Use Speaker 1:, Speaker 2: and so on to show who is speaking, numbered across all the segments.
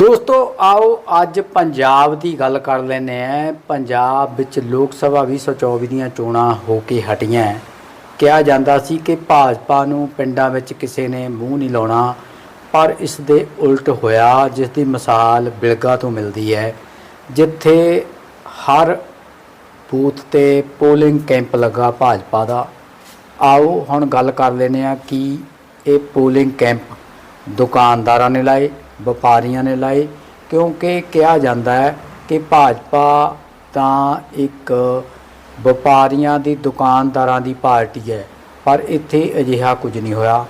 Speaker 1: ਦੋਸਤੋ, ਆਓ ਅੱਜ ਪੰਜਾਬ ਦੀ ਗੱਲ ਕਰ ਲੈਨੇ ਆ ਪੰਜਾਬ ਵਿੱਚ ਲੋਕ ਸਭਾ 2024 ਦੀਆਂ ਚੋਣਾਂ ਹੋ ਕੇ ਹਟੀਆਂ ਕਿਹਾ ਜਾਂਦਾ ਸੀ ਕਿ ਭਾਜਪਾ ਨੂੰ ਪਿੰਡਾਂ ਵਿੱਚ ਕਿਸੇ ਨੇ ਮੂੰਹ ਨਹੀਂ ਲਾਉਣਾ, ਪਰ ਇਸ ਦੇ ਉਲਟ ਹੋਇਆ, ਜਿਸ ਦੀ ਮਿਸਾਲ ਬਿਲਗਾ ਤੋਂ ਮਿਲਦੀ ਹੈ, ਜਿੱਥੇ ਹਰ ਬੂਥ ਤੇ ਪੋਲਿੰਗ ਕੈਂਪ ਲੱਗਾ ਭਾਜਪਾ ਦਾ। ਆਓ ਹੁਣ ਗੱਲ ਕਰ ਲੈਨੇ ਆ ਕਿ ਇਹ ਪੋਲਿੰਗ ਕੈਂਪ ਦੁਕਾਨਦਾਰਾਂ ਨੇ ਲਾਏ ਵਪਾਰੀਆਂ ਨੇ ਲਾਏ, ਕਿਉਂਕਿ ਕਿਹਾ ਜਾਂਦਾ ਹੈ ਕਿ ਭਾਜਪਾ ਤਾਂ ਇੱਕ ਵਪਾਰੀਆਂ ਦੀ ਦੁਕਾਨਦਾਰਾਂ ਦੀ ਪਾਰਟੀ ਹੈ, ਪਰ ਇੱਥੇ ਅਜਿਹਾ ਕੁਝ ਨਹੀਂ ਹੋਇਆ।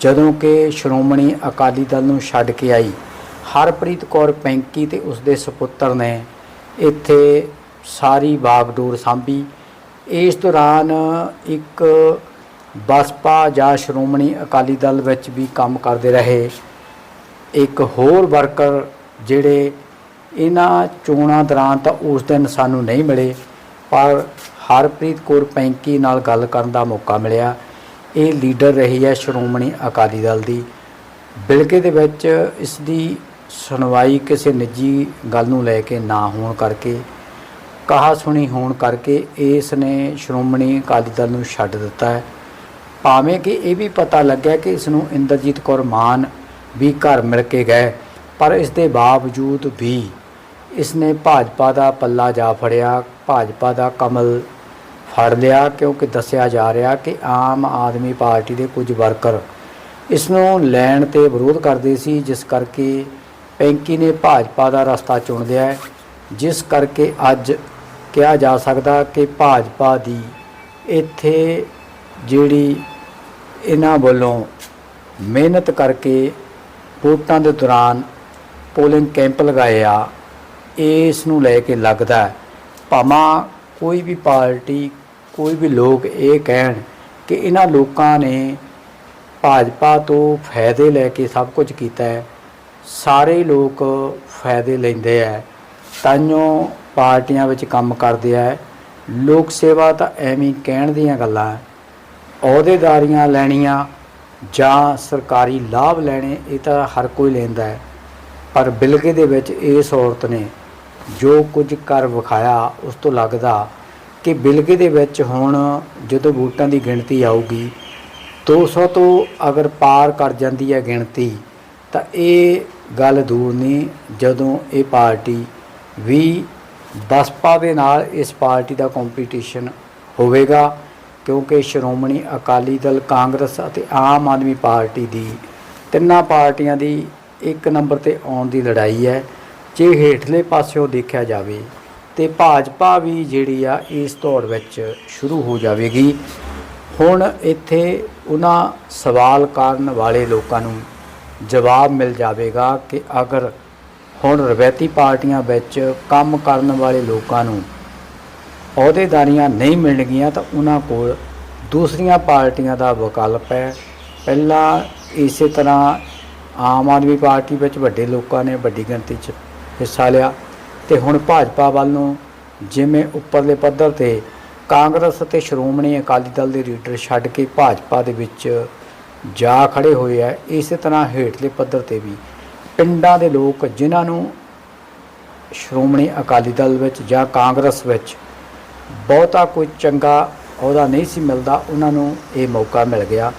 Speaker 1: ਜਦੋਂ ਕਿ ਸ਼੍ਰੋਮਣੀ ਅਕਾਲੀ ਦਲ ਨੂੰ ਛੱਡ ਕੇ ਆਈ, ਹਰਪ੍ਰੀਤ ਕੌਰ ਪੈਂਕੀ ਤੇ ਉਸਦੇ ਸੁਪੁੱਤਰ ਨੇ ਇੱਥੇ ਸਾਰੀ ਬਾਗਡੋਰ ਸਾਂਭੀ। ਇਸ ਦੌਰਾਨ ਇੱਕ ਬਸਪਾ ਜਾਂ ਸ਼੍ਰੋਮਣੀ ਅਕਾਲੀ ਦਲ ਵਿੱਚ ਵੀ ਕੰਮ ਕਰਦੇ ਰਹੇ। ਇੱਕ ਹੋਰ ਵਰਕਰ ਜਿਹੜੇ ਇਹਨਾਂ ਚੋਣਾਂ ਦੌਰਾਨ ਤਾਂ ਉਸ ਦਿਨ ਸਾਨੂੰ ਨਹੀਂ ਮਿਲੇ, ਪਰ ਹਰਪ੍ਰੀਤ ਕੌਰ ਪੈਂਕੀ ਨਾਲ ਗੱਲ ਕਰਨ ਦਾ ਮੌਕਾ ਮਿਲਿਆ। ਇਹ ਲੀਡਰ ਰਹੀ ਹੈ ਸ਼੍ਰੋਮਣੀ ਅਕਾਲੀ ਦਲ ਦੀ। ਬਿਲਕੇ ਦੇ ਵਿੱਚ ਇਸ ਦੀ ਸੁਣਵਾਈ ਕਿਸੇ ਨਿੱਜੀ ਗੱਲ ਨੂੰ ਲੈ ਕੇ ਨਾ ਹੋਣ ਕਰਕੇ, ਕਹਾ ਸੁਣੀ ਹੋਣ ਕਰਕੇ ਇਸ ਨੇ ਸ਼੍ਰੋਮਣੀ ਅਕਾਲੀ ਦਲ ਨੂੰ ਛੱਡ ਦਿੱਤਾ ਹੈ। ਭਾਵੇਂ ਕਿ ਇਹ ਵੀ ਪਤਾ ਲੱਗਿਆ ਕਿ ਇਸ ਨੂੰ ਇੰਦਰਜੀਤ ਕੌਰ ਮਾਨ ਵੀ ਘਰ ਮਿਲ ਕੇ ਗਏ, ਪਰ ਇਸ ਦੇ ਬਾਵਜੂਦ ਵੀ ਇਸ ਨੇ ਭਾਜਪਾ ਦਾ ਪੱਲਾ ਜਾ ਫੜਿਆ, ਭਾਜਪਾ ਦਾ ਕਮਲ ਫੜ ਲਿਆ, ਕਿਉਂਕਿ ਦੱਸਿਆ ਜਾ ਰਿਹਾ ਕਿ ਆਮ ਆਦਮੀ ਪਾਰਟੀ ਦੇ ਕੁਝ ਵਰਕਰ ਇਸ ਨੂੰ ਲੈਣ ਤੇ ਵਿਰੋਧ ਕਰਦੇ ਸੀ, ਜਿਸ ਕਰਕੇ ਪੈਂਕੀ ਨੇ ਭਾਜਪਾ ਦਾ ਰਸਤਾ ਚੁਣ ਲਿਆ ਜਿਸ ਕਰਕੇ ਅੱਜ ਕਿਹਾ ਜਾ ਸਕਦਾ ਕਿ ਭਾਜਪਾ ਦੀ ਇੱਥੇ ਜਿਹੜੀ ਇਹਨਾਂ ਵੱਲੋਂ ਮਿਹਨਤ ਕਰਕੇ ਵੋਟਾਂ ਦੇ ਦੌਰਾਨ ਪੋਲਿੰਗ ਕੈਂਪ ਲਗਾਏ ਆ, ਇਸ ਨੂੰ ਲੈ ਕੇ ਲੱਗਦਾ ਭਾਵਾਂ ਕੋਈ ਵੀ ਪਾਰਟੀ, ਕੋਈ ਵੀ ਲੋਕ ਇਹ ਕਹਿਣ ਕਿ ਇਹਨਾਂ ਲੋਕਾਂ ਨੇ ਭਾਜਪਾ ਤੋਂ ਫਾਇਦੇ ਲੈ ਕੇ ਸਭ ਕੁਝ ਕੀਤਾ ਹੈ, ਸਾਰੇ ਲੋਕ ਫਾਇਦੇ ਲੈਂਦੇ ਆ ਤਾਈਓ ਪਾਰਟੀਆਂ ਵਿੱਚ ਕੰਮ ਕਰਦੇ ਆ। ਲੋਕ ਸੇਵਾ ਤਾਂ ਐਵੇਂ ਕਹਿਣ ਦੀਆਂ ਗੱਲਾਂ, ਅਹੁਦੇਦਾਰੀਆਂ ਲੈਣੀਆਂ ਜਾਂ ਸਰਕਾਰੀ ਲਾਭ ਲੈਣੇ, ਇਹ ਤਾਂ ਹਰ ਕੋਈ ਲੈਂਦਾ ਹੈ। ਪਰ ਬਿਲਗੇ ਦੇ ਵਿੱਚ ਇਸ ਔਰਤ ਨੇ ਜੋ ਕੁਝ ਕਰ ਵਿਖਾਇਆ, ਉਸ ਤੋਂ ਲੱਗਦਾ ਕਿ ਬਿਲਗੇ ਦੇ ਵਿੱਚ ਹੁਣ ਜਦੋਂ ਵੋਟਾਂ ਦੀ ਗਿਣਤੀ ਆਊਗੀ 200 ਤੋਂ ਅਗਰ ਪਾਰ ਕਰ ਜਾਂਦੀ ਹੈ ਗਿਣਤੀ, ਤਾਂ ਇਹ ਗੱਲ ਦੂਰ ਨਹੀਂ, ਜਦੋਂ ਇਹ ਪਾਰਟੀ ਵੀ ਬਸਪਾ ਦੇ ਨਾਲ ਇਸ ਪਾਰਟੀ ਦਾ ਕੰਪੀਟੀਸ਼ਨ ਹੋਵੇਗਾ। ਕਿਉਂਕਿ ਸ਼੍ਰੋਮਣੀ ਅਕਾਲੀ ਦਲ, ਕਾਂਗਰਸ ਅਤੇ ਆਮ ਆਦਮੀ ਪਾਰਟੀ ਦੀ ਤਿੰਨਾਂ ਪਾਰਟੀਆਂ ਦੀ ਇੱਕ ਨੰਬਰ ਤੇ ਆਉਣ ਦੀ ਲੜਾਈ ਹੈ। ਜੇ ਹੇਠਲੇ ਪਾਸਿਓਂ ਦੇਖਿਆ ਜਾਵੇ ਤੇ ਭਾਜਪਾ ਵੀ ਜਿਹੜੀ ਆ, ਇਸ ਦੌੜ ਵਿੱਚ ਸ਼ੁਰੂ ਹੋ ਜਾਵੇਗੀ। ਹੁਣ ਇੱਥੇ ਉਹਨਾਂ ਸਵਾਲ ਕਰਨ ਵਾਲੇ ਲੋਕਾਂ ਨੂੰ ਜਵਾਬ ਮਿਲ ਜਾਵੇਗਾ ਕਿ ਅਗਰ ਹੁਣ ਰਵੈਤੀ ਪਾਰਟੀਆਂ ਵਿੱਚ ਕੰਮ ਕਰਨ ਵਾਲੇ ਲੋਕਾਂ ਨੂੰ ਅਹੁਦੇਦਾਰੀਆਂ ਨਹੀਂ ਮਿਲਣਗੀਆਂ ਤਾਂ ਉਹਨਾਂ ਕੋਲ ਦੂਸਰੀਆਂ ਪਾਰਟੀਆਂ ਦਾ ਵਿਕਲਪ ਹੈ। ਪਹਿਲਾਂ ਇਸੇ ਤਰ੍ਹਾਂ ਆਮ ਆਦਮੀ ਪਾਰਟੀ ਵਿੱਚ ਵੱਡੇ ਲੋਕਾਂ ਨੇ ਵੱਡੀ ਗਿਣਤੀ 'ਚ ਹਿੱਸਾ ਲਿਆ ਤੇ ਹੁਣ ਭਾਜਪਾ ਵੱਲ ਨੂੰ ਜਿਵੇਂ ਉੱਪਰਲੇ ਪੱਧਰ ਤੇ ਕਾਂਗਰਸ ਅਤੇ ਸ਼੍ਰੋਮਣੀ ਅਕਾਲੀ ਦਲ ਦੇ ਲੀਡਰ ਛੱਡ ਕੇ ਭਾਜਪਾ ਦੇ ਵਿੱਚ ਜਾ ਖੜੇ ਹੋਏ ਆ, ਇਸੇ ਤਰ੍ਹਾਂ ਹੇਠਲੇ ਪੱਧਰ ਤੇ ਵੀ ਪਿੰਡਾਂ ਦੇ ਲੋਕ ਜਿਨ੍ਹਾਂ ਨੂੰ ਸ਼੍ਰੋਮਣੀ ਅਕਾਲੀ ਦਲ ਵਿੱਚ ਜਾਂ ਕਾਂਗਰਸ ਵਿੱਚ ਬਹੁਤਾ ਕੋਈ ਚੰਗਾ ਅਹੁਦਾ ਨਹੀਂ ਸੀ ਮਿਲਦਾ। ਉਹਨਾਂ ਨੂੰ ਇਹ ਮੌਕਾ ਮਿਲ ਗਿਆ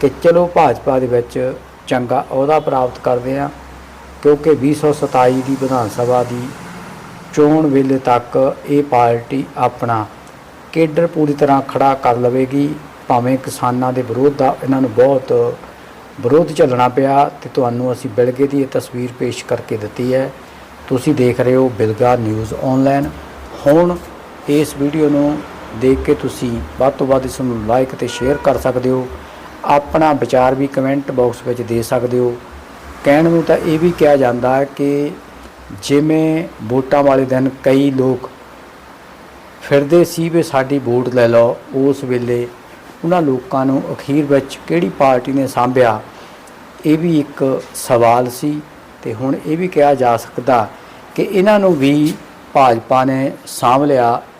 Speaker 1: ਕਿ ਚਲੋ ਭਾਜਪਾ ਦੇ ਵਿੱਚ ਚੰਗਾ ਅਹੁਦਾ ਪ੍ਰਾਪਤ ਕਰਦੇ ਆ ਕਿਉਂਕਿ 2027 ਦੀ ਵਿਧਾਨ ਸਭਾ ਦੀ ਚੋਣ ਵੇਲੇ ਤੱਕ ਇਹ ਪਾਰਟੀ ਆਪਣਾ ਕੇਡਰ ਪੂਰੀ ਤਰ੍ਹਾਂ ਖੜਾ ਕਰ ਲਵੇਗੀ। ਭਾਵੇਂ ਕਿਸਾਨਾਂ ਦੇ ਵਿਰੋਧ ਦਾ ਇਹਨਾਂ ਨੂੰ ਬਹੁਤ ਵਿਰੋਧ ਚੱਲਣਾ ਪਿਆ ਤੇ ਤੁਹਾਨੂੰ ਅਸੀਂ ਬਿਲਗੇ ਦੀ ਇਹ ਤਸਵੀਰ ਪੇਸ਼ ਕਰਕੇ ਦਿੱਤੀ ਹੈ। ਤੁਸੀਂ ਦੇਖ ਰਹੇ ਹੋ ਬਿਲਗਾ ਨਿਊਜ਼ ਆਨਲਾਈਨ ਹੁਣ ਇਸ ਵੀਡੀਓ ਨੂੰ ਦੇਖ ਕੇ ਤੁਸੀਂ ਵੱਧ ਤੋਂ ਵੱਧ ਇਸ ਨੂੰ ਲਾਈਕ ਤੇ ਸ਼ੇਅਰ ਕਰ ਸਕਦੇ ਹੋ। ਆਪਣਾ ਵਿਚਾਰ ਵੀ ਕਮੈਂਟ ਬਾਕਸ ਵਿੱਚ ਦੇ ਸਕਦੇ ਹੋ। ਕਹਿਣ ਨੂੰ ਤਾਂ ਇਹ ਵੀ ਕਿਹਾ ਜਾਂਦਾ ਹੈ ਕਿ ਜਿਵੇਂ ਵੋਟਾਂ ਵਾਲੇ ਦਿਨ ਕਈ ਲੋਕ ਫਿਰਦੇ ਸੀ ਵੀ ਸਾਡੀ ਵੋਟ ਲੈ ਲਓ, ਉਸ ਵੇਲੇ ਉਹਨਾਂ ਲੋਕਾਂ ਨੂੰ ਅਖੀਰ ਵਿੱਚ ਕਿਹੜੀ ਪਾਰਟੀ ਨੇ ਸਾਂਭਿਆ, ਇਹ ਵੀ ਇੱਕ ਸਵਾਲ ਸੀ ਤੇ ਹੁਣ ਇਹ ਵੀ ਕਿਹਾ ਜਾ ਸਕਦਾ ਕਿ ਇਹਨਾਂ ਨੂੰ ਵੀ ਭਾਜਪਾ ਨੇ ਸਾਂਭ ਲਿਆ